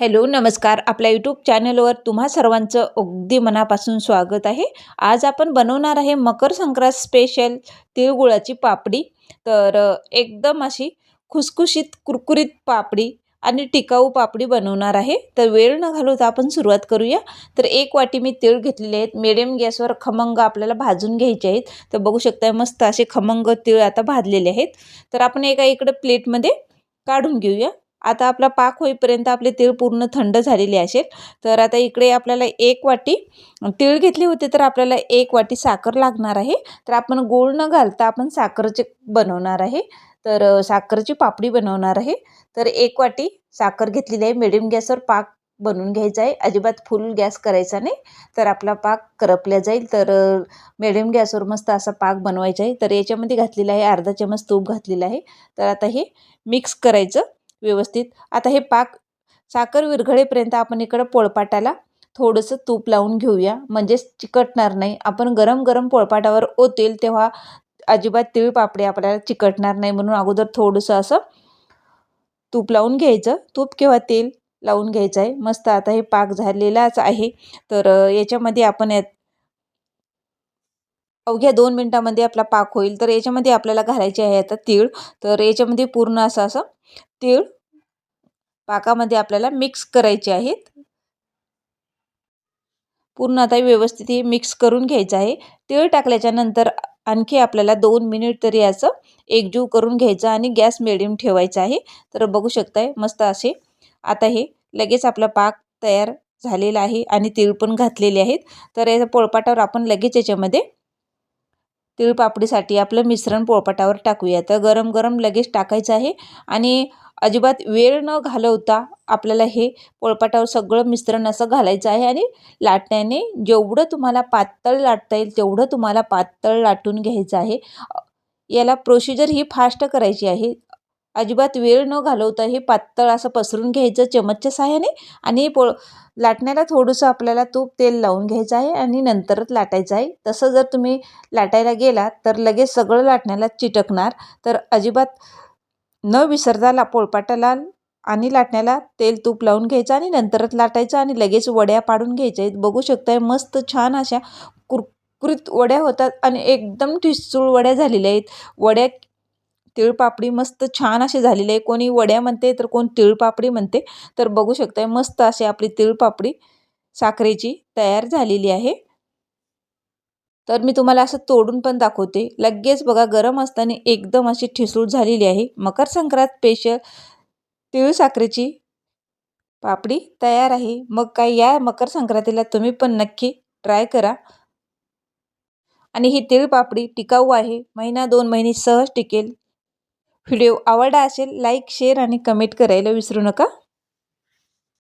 Hello नमस्कार. आपल्या YouTube चॅनलवर तुम्हा सर्वांचं अगदी मनापासून स्वागत आहे. आज आपण बनवणार आहे मकर संक्रांत स्पेशल तिळगुळाची पापडी. तर एकदम अशी खुसखुशीत कुरकुरीत पापडी आणि टिकाऊ पापडी बनवणार आहे. तर वेळ न घालवता आपण सुरुवात करूया. तर एक वाटी मी तीळ घेतलेले आहेत. मिडियम गॅसवर खमंग आपल्याला भाजून घ्यायचे आहेत. तर बघू शकता मस्त असे खमंग तीळ आता भाजलेले आहेत. तर आपण एका इकडे प्लेटमध्ये काढून घेऊया. आता आपला पाक होईपर्यंत आपले तीळ पूर्ण थंड झालेले असेल. तर आता इकडे आपल्याला एक वाटी तीळ घेतली होती तर आपल्याला एक वाटी साखर लागणार आहे. तर आपण गोळ न घालता आपण साखरचे बनवणार आहे. तर साखरची पापडी बनवणार आहे. तर एक वाटी साखर घेतलेली आहे. मिडियम गॅसवर पाक बनवून घ्यायचा आहे. अजिबात फुल गॅस करायचा नाही. तर आपला पाक करपल्या जाईल. तर मिडियम गॅसवर मस्त असा पाक बनवायचा आहे. तर याच्यामध्ये घातलेला आहे. अर्धा चमच तूप घातलेला आहे. तर आता हे मिक्स करायचं. व्यवस्थित. आता हे पाक साखर विरघळेपर्यंत आपण इकडं पोळपाटाला थोडंसं तूप लावून घेऊया. म्हणजेच चिकटणार नाही. आपण गरम गरम पोळपाटावर ओतेल तेव्हा अजिबात तिळ पापडी आपल्याला चिकटणार नाही म्हणून अगोदर थोडंसं असं तूप लावून घ्यायचं. तूप किंवा तेल लावून घ्यायचं आहे. मस्त आता हे पाक झालेलाच आहे. तर याच्यामध्ये आपण यात अवघ्या दोन मिनटामध्ये आपला पाक होईल. तर याच्यामध्ये आपल्याला घालायचे आहे आता तीळ. तर याच्यामध्ये पूर्ण असं असं तीळ पाकामध्ये आपल्याला मिक्स करायचे आहेत. पूर्ण आता व्यवस्थित हे मिक्स करून घ्यायचं आहे. तेल टाकल्याच्या नंतर आणखी आपल्याला दोन मिनिट तरी याचं एकजीव करून घ्यायचं आणि गॅस मिडियम ठेवायचा आहे. तर बघू शकताय मस्त असे. आता हे लगेच आपला पाक तयार झालेला आहे आणि तीळ पण घातलेले आहेत. तर या पोळपाटावर आपण लगेच याच्यामध्ये तिळपापडीसाठी आपलं मिश्रण पोळपाटावर टाकूया. तर गरम गरम लगेच टाकायचं आहे आणि अजिबात वेळ न घालवता आपल्याला हे पोळपाटावर सगळं मिश्रण असं घालायचं आहे आणि लाटण्याने जेवढं तुम्हाला पातळ लाटता येईल तेवढं तुम्हाला पातळ लाटून घ्यायचं आहे. याला प्रोसिजर ही फास्ट करायची आहे. अजिबात वेळ न घालवता हे पातळ असं पसरून घ्यायचं चमचच्या सहाय्याने आणि पोळ लाटण्याला थोडंसं आपल्याला तूप तेल लावून घ्यायचं आहे आणि नंतरच लाटायचं आहे. तसं जर तुम्ही लाटायला गेला तर लगेच सगळं लाटण्याला चिटकणार. तर अजिबात न विसरताला पोळपाटाला आणि लाटण्याला तेल तूप लावून घ्यायचं आणि नंतरच लाटायचं आणि लगेच वड्या पाडून घ्यायच्या. आहेत बघू शकताय मस्त छान अशा कुरकुरीत वड्या होतात आणि एकदम ठिसूळ वड्या झालेल्या आहेत. वड्या तिळपापडी मस्त छान अशी झालेली आहे. कोणी वड्या म्हणते तर कोण तिळपापडी म्हणते. तर बघू शकताय मस्त अशी आपली तिळपापडी साखरेची तयार झालेली आहे. तर मी तुम्हाला असं तोडून पण दाखवते. लगेच बघा गरम असताना एकदम अशी ठिसूळ झालेली आहे. मकर संक्रांत स्पेशल तिळ साखरेची पापडी तयार आहे. मग काय या मकर संक्रांतीला तुम्ही पण नक्की ट्राय करा. आणि ही तिळ पापडी टिकाऊ आहे. महिना दोन महिने सहज टिकेल. व्हिडिओ आवडला असेल लाईक शेअर आणि कमेंट करायला विसरू नका.